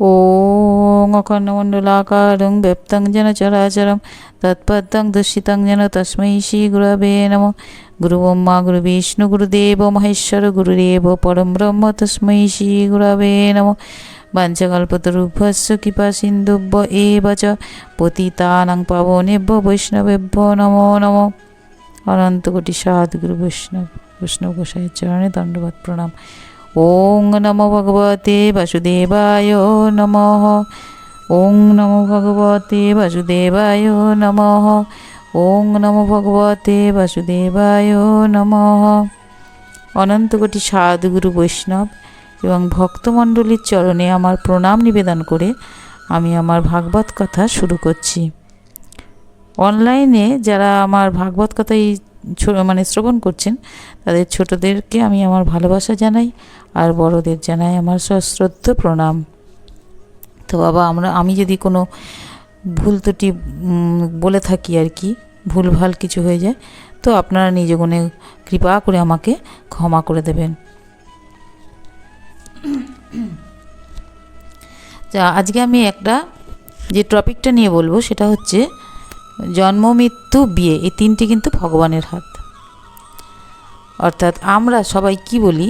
ॐ अखण्डमण्डलाकारं व्यप्तं जन चराचरं तत्पदं दर्शितं जन तस्मै श्रीगुरवे नमः गुरुब्रह्मा गुरुविष्णु गुरुदेव महेश्वर गुरुदेव परं ब्रह्म तस्मै श्रीगुरवे नमः वाञ्छकल्पतरुभ्यस्य कृपा सिन्धुभ्य एव च পতিতানাং পাবনেভ্য বৈষ্ণবেভ্য নমো নম অনন্ত কোটি সাধুগুরু বৈষ্ণব বৈষ্ণব গোসাইয়ের চরণে দণ্ডবাদ প্রণাম ওং নমো ভগবতে বাসুদেবায় নমঃ ওং নমো ভগবতে বাসুদেবায় নমঃ ওং নমো ভগবতে বাসুদেবায় নমঃ অনন্ত কোটি সাধুগুরু বৈষ্ণব এবং ভক্তমণ্ডলীর চরণে আমার প্রণাম নিবেদন করে আমি আমার ভাগবত কথা শুরু করছি। অনলাইনে যারা আমার ভাগবত কথা এই মানে শ্রবণ করছেন, তাদের ছোটদেরকে আমি আমার ভালোবাসা জানাই আর বড়দের জানাই আমার সশ্রদ্ধ প্রণাম। তো বাবা, আমরা আমি যদি কোনো ভুল ত্রুটি বলে থাকি আর কি, ভুলভাল কিছু হয়ে যায়, তো আপনারা নিজ গুণে কৃপা করে আমাকে ক্ষমা করে দেবেন। যা, আজকে আমি একটা যে টপিকটা নিয়ে বলব, সেটা হচ্ছে জন্ম, মৃত্যু, বিয়ে, এই তিনটি কিন্তু ভগবানের হাত। অর্থাৎ আমরা সবাই কি বলি?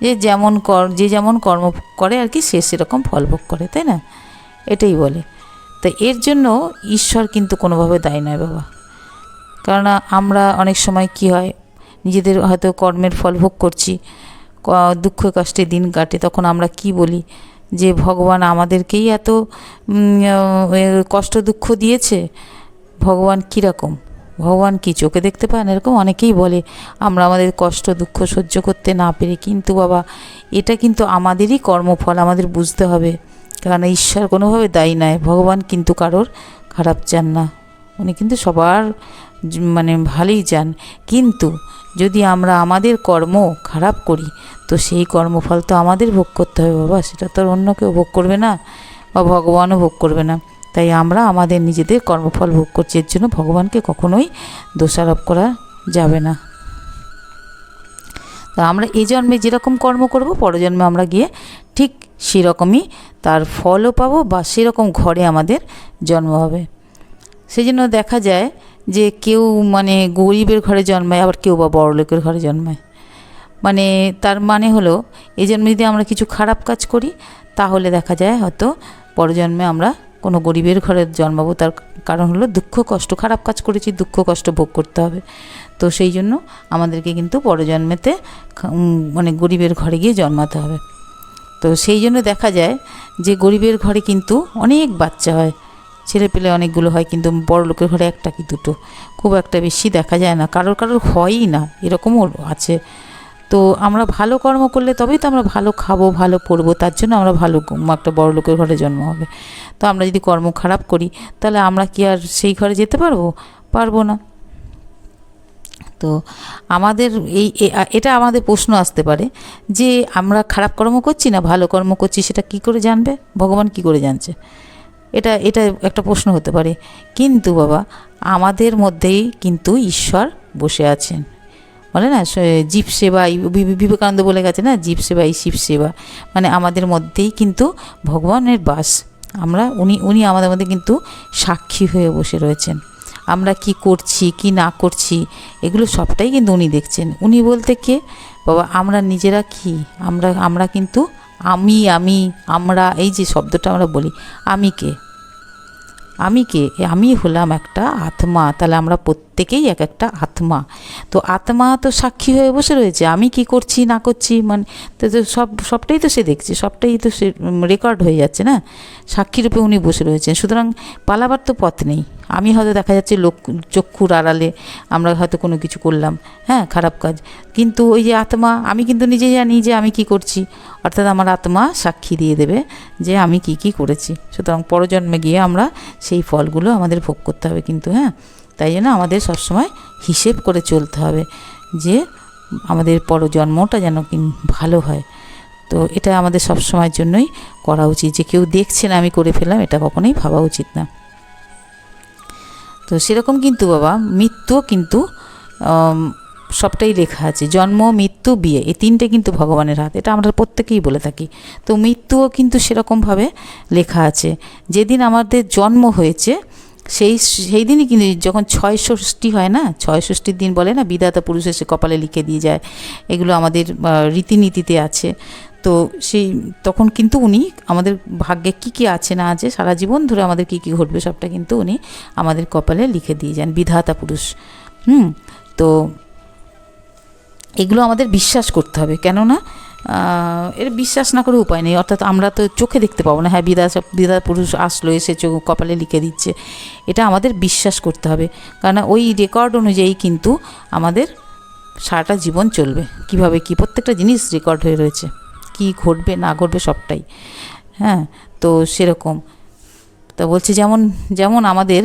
যে যেমন কর, যে যেমন কর্ম করে আর কি, সে সেরকম ফল ভোগ করে, তাই না? এটাই বলে। তো এর জন্য ঈশ্বর কিন্তু কোনোভাবে দায়ী নয় বাবা। কারণ আমরা অনেক সময় কি হয়, নিজেদের হয়তো কর্মের ফল ভোগ করছি দুঃখ, কষ্টে দিন কাটে, তখন আমরা কি বলি? যে ভগবান আমাদেরকেই এত কষ্ট, দুঃখ দিয়েছে ভগবান কীরকম? ভগবান কি চোখে দেখতে পান এরকম অনেকেই বলে, আমরা আমাদের কষ্ট, দুঃখ সহ্য করতে না পেরে কিন্তু বাবা, এটা কিন্তু আমাদেরই কর্মফল, আমাদের বুঝতে হবে। কারণ ঈশ্বর কোনোভাবে দায়ী নয়, ভগবান কিন্তু কারোর খারাপ চান না। উনি কিন্তু সবার মানে ভালোই চান। কিন্তু যদি আমরা আমাদের কর্ম খারাপ করি, তো সেই কর্মফল তো আমাদের ভোগ করতে হবে বাবা। সেটা তো আর অন্য কেউ ভোগ করবে না বা ভগবানও ভোগ করবে না। তাই আমরা আমাদের নিজেদের কর্মফল ভোগ করছি। এর জন্য ভগবানকে কখনোই দোষারোপ করা যাবে না। তো আমরা এই জন্মে যেরকম কর্ম করব, পরজন্মে আমরা গিয়ে ঠিক সেরকমই তার ফলও পাবো বা সেরকম ঘরে আমাদের জন্ম হবে। সেই জন্য দেখা যায় যে কেউ মানে গরিবের ঘরে জন্মায়, আবার কেউ বা বড়লোকের ঘরে জন্মায়। মানে তার মানে হলো, এই জন্মে যদি আমরা কিছু খারাপ কাজ করি, তাহলে দেখা যায় হয়তো পরজন্মে আমরা কোনো গরিবের ঘরে জন্মাবো, তার কারণ হলো দুঃখ, কষ্ট, খারাপ কাজ করেছি, দুঃখ, কষ্ট ভোগ করতে হবে। তো সেই জন্য আমাদেরকে কিন্তু পরজন্মেতে মানে গরিবের ঘরে গিয়ে জন্মাতে হবে। তো সেই জন্য দেখা যায় যে গরিবের ঘরে কিন্তু অনেক বাচ্চা হয়। ছেলে পেলে অনেকগুলো হয়, কিন্তু বড় লোকের ঘরে একটা কি দুটো? খুব একটা বেশি দেখা যায় না। কারোর কারোর হয়ই না, এরকমও আছে। তো আমরা ভালো কর্ম করলে তবেই তো আমরা ভালো খাব, ভালো পড়ব। তার জন্য আমরা ভালো একটা বড় লোকের ঘরে জন্ম হবে। তো আমরা যদি কর্ম খারাপ করি, তাহলে আমরা কি আর সেই ঘরে যেতে পারব? পারব না। তো আমাদের এই এটা আমাদের প্রশ্ন আসতে পারে যে আমরা খারাপ কর্ম করছি না ভালো কর্ম করছি, সেটা কি করে জানবে? ভগবান কি করে জানছে? এটা এটা একটা প্রশ্ন হতে পারে। কিন্তু বাবা, আমাদের মধ্যেই কিন্তু ঈশ্বর বসে আছেন। বলে না জীব সেবা বিবেকানন্দ বলে গেছে না, জীব সেবা, এই শিব সেবা। মানে আমাদের মধ্যেই কিন্তু ভগবানের বাস। আমরা, উনি উনি আমাদের মধ্যে কিন্তু সাক্ষী হয়ে বসে রয়েছেন। আমরা কি করছি, কি না করছি, এগুলো সবটাই কিন্তু উনি দেখছেন। উনি বলতে কে, বাবা, আমরা নিজেরা কি? আমরা আমরা কিন্তু আমি আমি, আমরা, এই যে শব্দটা আমরা বলি, আমি কে? আমি কে? আমি হলাম একটা আত্মা। তাহলে আমরা প্রত্যেকেই এক একটা আত্মা। তো আত্মা তো সাক্ষী হয়ে বসে রয়েছে। আমি কি করছি, না করছি? মানে তো তো সব, সবটাই তো সে দেখছে। সবটাই তো সে রেকর্ড হয়ে যাচ্ছে না? সাক্ষী রূপে উনি বসে রয়েছেন। সুতরাং পালাবার তো পথ নেই। আমি হয়তো দেখা যাচ্ছে লোক, চক্ষুর আড়ালে আমরা হয়তো কোনো কিছু করলাম হ্যাঁ খারাপ কাজ। কিন্তু ওই যে আত্মা, আমি কিন্তু নিজে জানি যে আমি কি করছি। অর্থাৎ আমার আত্মা সাক্ষী দিয়ে দেবে যে আমি কি কি করেছি। সুতরাং পরজন্মে গিয়ে আমরা সেই ফলগুলো আমাদের ভোগ করতে হবে কিন্তু হ্যাঁ। তাই জন্য আমাদের সবসময় হিসেব করে চলতে হবে যে আমাদের পরজন্মটা যেন ভালো হয়। তো এটা আমাদের সব সময়ের জন্যই করা উচিত। যে কেউ দেখছে না আমি করে ফেললাম, এটা কখনোই ভাবা উচিত না। তো সেরকম কিন্তু বাবা মৃত্যুও কিন্তু সবটাই লেখা আছে। জন্ম, মৃত্যু, বিয়ে, এই তিনটে কিন্তু ভগবানের হাত। এটা আমরা প্রত্যেকেই বলে থাকি। তো মৃত্যুও কিন্তু সেরকমভাবে লেখা আছে। যেদিন আমাদের জন্ম হয়েছে, সেই সেই দিনই কিন্তু যখন ছয় ষষ্ঠী হয় না ছয় ষষ্ঠীর দিন বলে না, বিধাতা পুরুষ এসে কপালে লিখে দিয়ে যায়। এগুলো আমাদের রীতিনীতিতে আছে। তো সেই তখন কিন্তু উনি আমাদের ভাগ্যে কি কি আছে না আছে, সারা জীবন ধরে আমাদের কি কি ঘটবে সবটা কিন্তু উনি আমাদের কপালে লিখে দিয়ে যান, বিধাতা পুরুষ। হুম? তো এগুলো আমাদের বিশ্বাস করতে হবে। কেননা এর বিশ্বাস না করে উপায় নেই। অর্থাৎ আমরা তো চোখে দেখতে পাবো না। হ্যাঁ বিদা বিদা পুরুষ আসলো, এসে চোখ, কপালে লিখে দিচ্ছে। এটা আমাদের বিশ্বাস করতে হবে। কারণ ওই রেকর্ড অনুযায়ী কিন্তু আমাদের সারাটা জীবন চলবে। কীভাবে কি? প্রত্যেকটা জিনিস রেকর্ড হয়ে রয়েছে। কি ঘটবে না ঘটবে সবটাই। হ্যাঁ তো সেরকম। তা বলছে যেমন যেমন আমাদের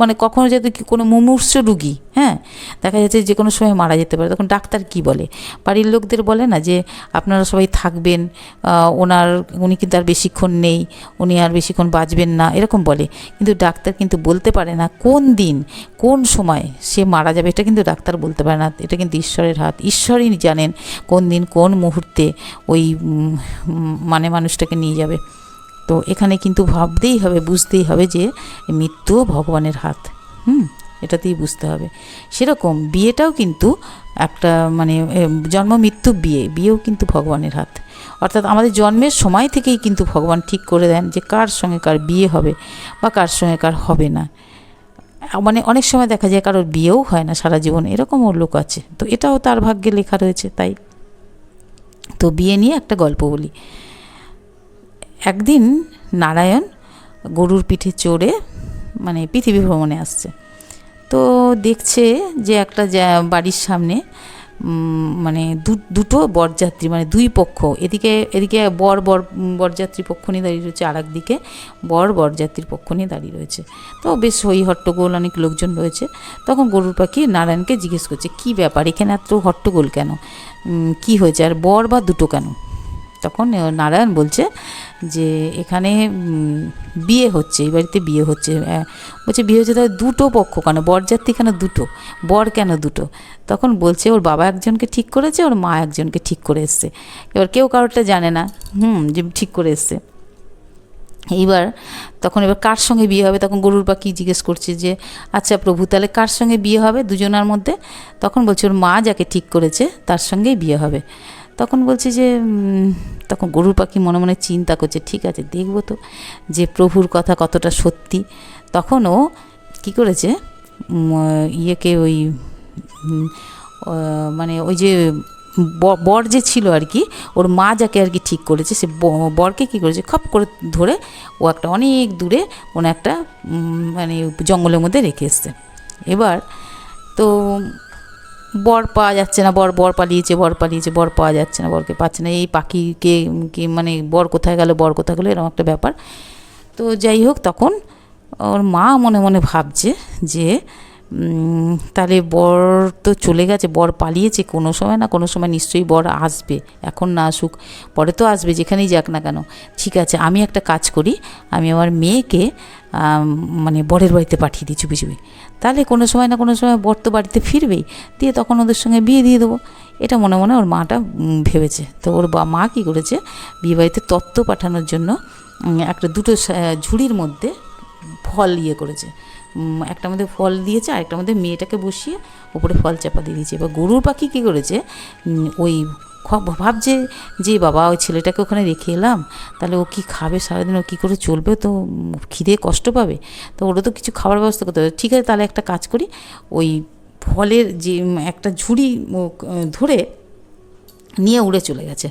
মানে কখনো কি কোনো মুমূর্ষ রুগী হ্যাঁ দেখা যাচ্ছে যে কোনো সময় মারা যেতে পারে, তখন ডাক্তার কি বলে? বাড়ির লোকদের বলে না যে আপনারা সবাই থাকবেন ওনার, উনি কিন্তু আর বেশিক্ষণ নেই, উনি আর বেশিক্ষণ বাঁচবেন না, এরকম বলে। কিন্তু ডাক্তার কিন্তু বলতে পারে না কোন দিন, কোন সময় সে মারা যাবে, এটা কিন্তু ডাক্তার বলতে পারে না, এটা কিন্তু ঈশ্বরের হাত। ঈশ্বরই জানেন কোন দিন, কোন মুহূর্তে ওই মানে মানুষটাকে নিয়ে যাবে। তো এখানে কিন্তু ভাবতেই হবে, বুঝতেই হবে যে মৃত্যু ভগবানের হাত। হুম? এটাতেই বুঝতে হবে। সেরকম বিয়েটাও কিন্তু একটা মানে জন্ম, মৃত্যু, বিয়ে, বিয়েও কিন্তু ভগবানের হাত। অর্থাৎ আমাদের জন্মের সময় থেকেই কিন্তু ভগবান ঠিক করে দেন যে কার সঙ্গে কার বিয়ে হবে বা কার সঙ্গে কার হবে না। মানে অনেক সময় দেখা যায় কারোর বিয়েও হয় না সারা জীবন, এরকমও লোক আছে। তো এটাও তার ভাগ্যে লেখা রয়েছে, তাই। তো বিয়ে নিয়ে একটা গল্প বলি। একদিন নারায়ণ গরুর পিঠে চড়ে মানে পৃথিবী ভ্রমণে আসছে। তো দেখছে যে একটা বাড়ির সামনে মানে দুটো বরযাত্রী মানে দুই পক্ষ, এদিকে এদিকে বর বর, বরযাত্রী পক্ষ নিয়ে দাঁড়িয়ে রয়েছে, আর একদিকে বর বরযাত্রীর পক্ষ নিয়ে দাঁড়িয়ে রয়েছে। তো বেশ হই হট্টগোল অনেক লোকজন রয়েছে। তখন গরুর পাখি নারায়ণকে জিজ্ঞেস করছে, কি ব্যাপার? এখানে এত হট্টগোল কেন? কি হয়েছে? আর বর বা দুটো কেন? তখন নারায়ণ বলছে যে এখানে বিয়ে হচ্ছে এই বাড়িতে বিয়ে হচ্ছে আহ, বলছে বিয়ে হচ্ছে তাহলে দুটো পক্ষ কেন? বরযাত্রী কেন দুটো? বর কেন দুটো? তখন বলছে ওর বাবা একজনকে ঠিক করেছে ওর মা একজনকে ঠিক করে এসছে। এবার কেউ কারোরটা জানে না হুম যে ঠিক করে এসছে। এইবার তখন এবার কার সঙ্গে বিয়ে হবে? তখন গরুর পাখি জিজ্ঞেস করছে যে আচ্ছা প্রভু তাহলে কার সঙ্গে বিয়ে হবে দুজনার মধ্যে? তখন বলছে ওর মা যাকে ঠিক করেছে তার সঙ্গেই বিয়ে হবে। তখন বলছে যে তখন গরুর পাখি মনে মনে চিন্তা করছে, ঠিক আছে, দেখব তো যে প্রভুর কথা কতটা সত্যি। তখন ও কী করেছে ইয়েকে ওই মানে ওই যে বর যে ছিল আর কি, ওর মা যাকে আর কি ঠিক করেছে, সে বরকে কী করেছে, খপ করে ধরে ও একটা অনেক দূরে কোনো একটা মানে জঙ্গলের মধ্যে রেখে এসছে। এবার তো বর পাওয়া যাচ্ছে না, বর বর পালিয়েছে বর পালিয়েছে, বর পাওয়া যাচ্ছে না, বরকে পাচ্ছে না। এই পাখিকে কি মানে বর কোথায় গেল, বর কোথায় গেলো, এরকম একটা ব্যাপার। তো যাই হোক, তখন ওর মা মনে মনে ভাবছে যে তাহলে বর তো চলে গেছে, বর পালিয়েছে কোনো সময় না, কোনো সময় নিশ্চয়ই বর আসবে, এখন না আসুক, পরে তো আসবে, যেখানেই যাক না কেন। ঠিক আছে, আমি একটা কাজ করি, আমি আমার মেয়েকে মানে বরের বাড়িতে পাঠিয়ে দিই চুপি চুপি। তাহলে কোনো সময় না কোনো সময় বর তো বাড়িতে ফিরবেই, দিয়ে তখন ওদের সঙ্গে বিয়ে দিয়ে দেবো। এটা মনে মনে ওর মাটা ভেবেছে। তো ওর বা, মা কী করেছে বিয়ে বাড়িতে তত্ত্ব পাঠানোর জন্য একটা দুটো ঝুড়ির মধ্যে ফল ইয়ে করেছে। উম, একটার মধ্যে ফল দিয়েছে আর একটা মধ্যে মেয়েটাকে বসিয়ে ওপরে ফল চাপা দিয়ে দিয়েছে। এবার গরুর পাখি কী করেছে? ওই ভাবছে যে বাবা ওই ছেলেটাকে ওখানে রেখে এলাম তাহলে ও কি খাবে সারাদিন? ও কী করে চলবে? তো খিদে কষ্ট পাবে। তো ওরা তো কিছু খাবার ব্যবস্থা করতে হবে ঠিক আছে তাহলে একটা কাজ করি ওই ফলের যে একটা ঝুড়ি ধরে নিয়ে উড়ে চলে গেছে।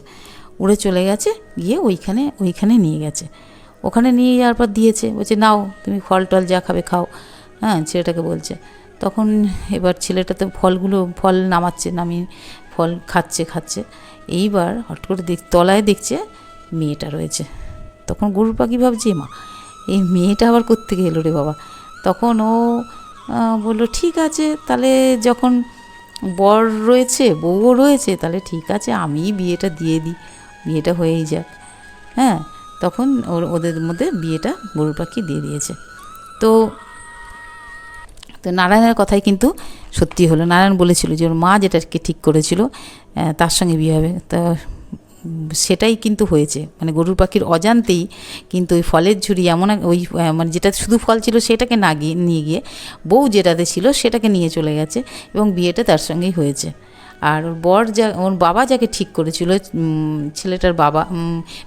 উড়ে চলে গেছে গিয়ে ওইখানে ওইখানে নিয়ে গেছে। ওখানে নিয়ে যাওয়ার পর দিয়েছে। বলছে, নাও, তুমি ফল টল যা খাবে খাও। হ্যাঁ ছেলেটাকে বলছে। তখন এবার ছেলেটা তো ফলগুলো, ফল নামাচ্ছে, নামিয়ে ফল খাচ্ছে খাচ্ছে। এইবার হট করে দেখ, তলায় দেখছে মেয়েটা রয়েছে। তখন গরুর পাখি ভাবছে মা, এই মেয়েটা আবার কোত্থেকে এলো রে বাবা? তখন ও বলল, ঠিক আছে, তাহলে যখন বর রয়েছে বউও রয়েছে, তাহলে ঠিক আছে, আমিই বিয়েটা দিয়ে দিই। বিয়েটা হয়েই যাক। হ্যাঁ তখন ওর, ওদের মধ্যে বিয়েটা গরুর পাখি দিয়ে দিয়েছে। তো তো নারায়ণের কথাই কিন্তু সত্যি হলো। নারায়ণ বলেছিল যে ওর মা যেটাকে ঠিক করেছিল তার সঙ্গে বিয়ে হবে। তা সেটাই কিন্তু হয়েছে। মানে গরুর পাখির অজান্তেই কিন্তু ওই ফলের ঝুড়ি এমন ওই মানে যেটা শুধু ফল ছিল সেটাকে না গিয়ে, নিয়ে গিয়ে বউ যেটাতে ছিল সেটাকে নিয়ে চলে গেছে এবং বিয়েটা তার সঙ্গেই হয়েছে। আর ওর বর যা, ওর বাবা যাকে ঠিক করেছিল ছেলেটার বাবা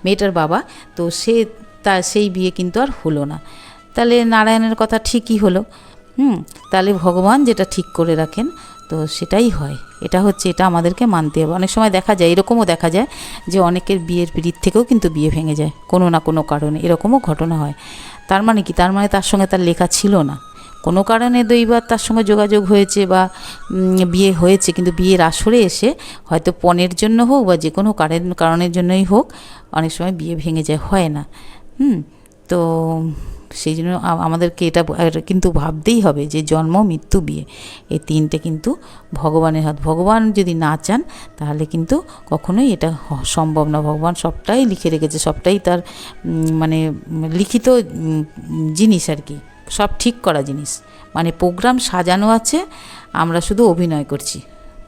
মেয়েটার বাবা, তো সে তা, সেই বিয়ে কিন্তু আর হলো না। তাহলে নারায়ণের কথা ঠিকই হলো। হুম, তাহলে ভগবান যেটা ঠিক করে রাখেন, তো সেটাই হয়। এটা হচ্ছে, এটা আমাদেরকে মানতে হবে। অনেক সময় দেখা যায়, এরকমও দেখা যায় যে অনেকের বিয়ের পিড়িত থেকেও কিন্তু বিয়ে ভেঙে যায়, কোনো না কোনো কারণে। এরকমও ঘটনা হয়। তার মানে কি? তার মানে তার সঙ্গে তার লেখা ছিল না। কোনো কারণে দৈবার তার সঙ্গে যোগাযোগ হয়েছে বা বিয়ে হয়েছে, কিন্তু বিয়ের আসরে এসে হয়তো পণের জন্য হোক বা যে কোনো কারণ কারণের জন্যই হোক, অনেক সময় বিয়ে ভেঙে যায়, হয় না। হুম? তো সেই জন্য আমাদেরকে এটা কিন্তু ভাবতেই হবে যে জন্ম, মৃত্যু, বিয়ে, এই তিনটে কিন্তু ভগবানের হাত। ভগবান যদি না চান, তাহলে কিন্তু কখনোই এটা সম্ভব না। ভগবান সবটাই লিখে রেখেছে, সবটাই তার মানে লিখিত জিনিস আর কি। সব ঠিক করা জিনিস। মানে প্রোগ্রাম সাজানো আছে, আমরা শুধু অভিনয় করছি।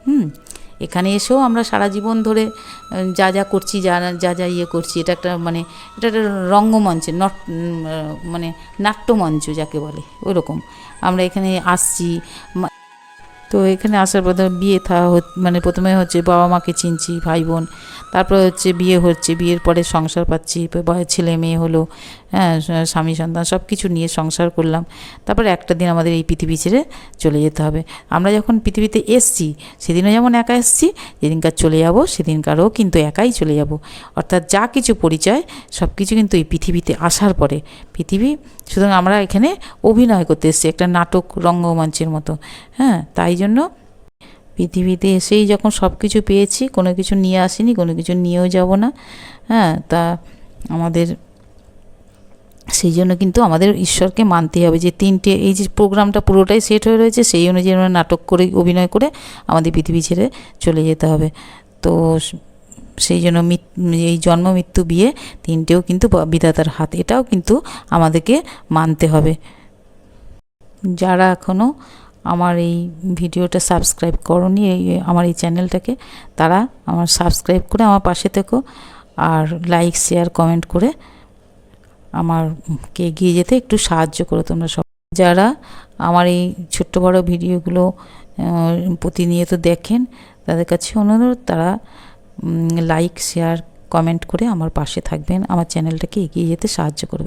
হুম? এখানে এসেও আমরা সারা জীবন ধরে যা যা করছি, যা যা যা ইয়ে করছি, এটা একটা মানে এটা একটা রঙ্গমঞ্চে, নট মানে নাট্যমঞ্চ যাকে বলে ওরকম রকম আমরা এখানে আসছি তো এখানে আসার পর বিয়ে থা মানে প্রথমে হচ্ছে বাবা মাকে চিনছি, ভাই বোন। তারপরে হচ্ছে বিয়ে হচ্ছে, বিয়ের পরে সংসার পাচ্ছি ছেলে মেয়ে হলো হ্যাঁ স্বামী সন্তান সব কিছু নিয়ে সংসার করলাম। তারপরে একটা দিন আমাদের এই পৃথিবী ছেড়ে চলে যেতে হবে। আমরা যখন পৃথিবীতে এসছি, সেদিনও যেমন একা এসছি, যেদিনকার চলে যাব, সেদিনকারও কিন্তু একাই চলে যাব। অর্থাৎ যা কিছু পরিচয় সব কিছু কিন্তু এই পৃথিবীতে আসার পরে, পৃথিবী সুতরাং আমরা এখানে অভিনয় করতে এসেছি, একটা নাটক রঙ্গমঞ্চের মতো। হ্যাঁ তাই জন্য পৃথিবীতে এসেই যখন সব কিছু পেয়েছি, কোনো কিছু নিয়ে আসিনি, কোনো কিছু নিয়েও যাব না। হ্যাঁ তা আমাদের, সেই জন্য কিন্তু আমাদের ঈশ্বরকে মানতে হবে যে তিনটে, এই যে প্রোগ্রামটা পুরোটাই সেট হয়ে রয়েছে, সেই অনুযায়ী আমরা নাটক করে, অভিনয় করে আমাদের পৃথিবী ছেড়ে চলে যেতে হবে। তো সেই জন্য এই জন্ম মৃত্যু বিয়ে তিনটেও কিন্তু বিধাতার হাত। এটাও কিন্তু আমাদেরকে মানতে হবে। যারা এখনও আমার এই ভিডিওটা সাবস্ক্রাইব করনি, এই, আমার এই চ্যানেলটাকে, তারা আমার সাবস্ক্রাইব করে আমার পাশে থেকো আর লাইক, শেয়ার, কমেন্ট করে আমারকে এগিয়ে যেতে, একটু সাহায্য করো তোমরা সব। যারা আমার এই ছোট্ট বড় ভিডিওগুলো প্রতিনিয়ত দেখেন, তাদের কাছে অনুরোধ, তারা লাইক শেয়ার কমেন্ট করে আমার পাশে থাকবেন। আমার চ্যানেলটাকে এগিয়ে যেতে সাহায্য করবেন।